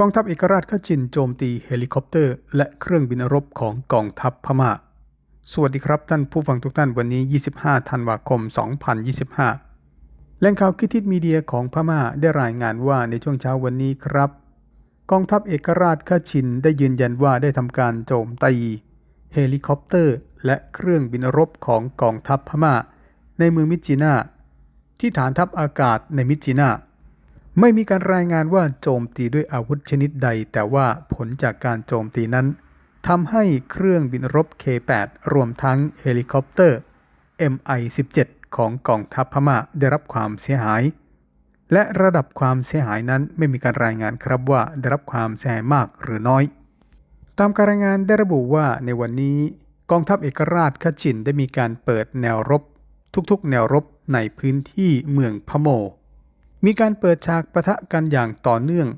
กองทัพเอกราชข้าจินโจมตีเฮลิคอปเตอร์ และเครื่องบินรบของกองทัพพม่า สวัสดีครับท่านผู้ฟังทุกท่านวันนี้ 25 ธันวาคม 2025 แหล่งข่าวคิดทิศมีเดียของพม่าได้รายงานว่าในช่วงเช้าวันนี้ครับ กองทัพเอกราชข้าชินได้ยืนยันว่าได้ทำการโจมตีเฮลิคอปเตอร์ และเครื่องบินรบของกองทัพพม่า ในเมืองมิจินาที่ฐานทัพอากาศในมิจินา ไม่มีการรายงานว่าโจมตีด้วยอาวุธชนิดใด แต่ว่าผลจากการโจมตีนั้นทำให้เครื่องบินรบ K8 รวมทั้งเฮลิคอปเตอร์ MI-17 ของกองทัพพม่าได้รับความเสียหาย และระดับความเสียหายนั้นไม่มีการรายงานครับว่าได้รับความเสียหายมากหรือน้อย ตามการรายงานได้ระบุว่าในวันนี้กองทัพเอกราชขจินได้มีการเปิดแนวรบ ทุกๆ แนวรบในพื้นที่เมืองพะโม มีการเปิดฉากประทะกันอย่างต่อเนื่อง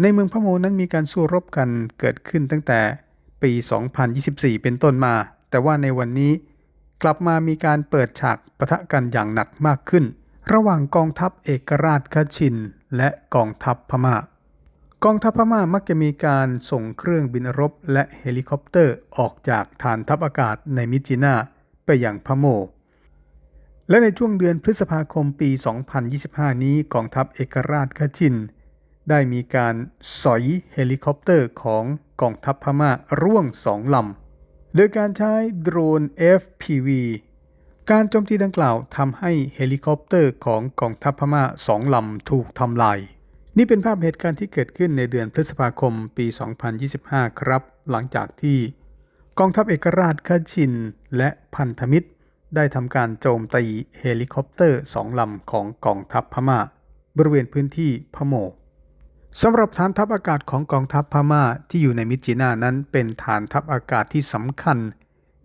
ในเมืองพะโมนั้นมีการสู้รบกันเกิดขึ้นตั้งแต่ปี 2024 เป็นต้นมา แต่ว่าในวันนี้กลับมามีการเปิดฉากประทะกันอย่างหนักมากขึ้น ระหว่างกองทัพเอกราชคชิน และกองทัพพม่า กองทัพพม่ามักจะมีการส่งเครื่องบินรบและเฮลิคอปเตอร์ออกจากฐานทัพอากาศในมิจินาไปยังพะโม และในช่วงเดือนพฤษภาคมปี 2025 นี้กองทัพเอกราชคชิน ได้มีการสอยเฮลิคอปเตอร์ของกองทัพพม่าร่วงสองลำ โดยการใช้โดรน FPV การโจมตีดังกล่าวทำให้เฮลิคอปเตอร์ของกองทัพพม่าสองลำถูกทำลาย นี่เป็นภาพเหตุการณ์ที่เกิดขึ้นในเดือนพฤษภาคมปี 2025 ครับ หลังจากที่ กองทัพเอกราชคชิน และพันธมิตร ได้ทำการโจมตีเฮลิคอปเตอร์สองลำของกองทัพพม่า บริเวณพื้นที่พโมสำหรับฐานทัพอากาศของกองทัพพม่าที่อยู่ในมิจินานั้นเป็นฐานทัพอากาศที่สำคัญ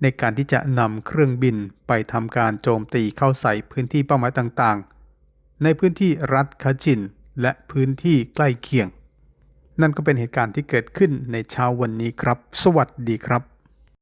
ในการที่จะนำเครื่องบินไปทำการโจมตีเข้าใส่พื้นที่เป้าหมายต่างๆ ในพื้นที่รัฐคาจิน และพื้นที่ใกล้เคียง นั่นก็เป็นเหตุการณ์ที่เกิดขึ้นในเช้าวันนี้ครับ สวัสดีครับ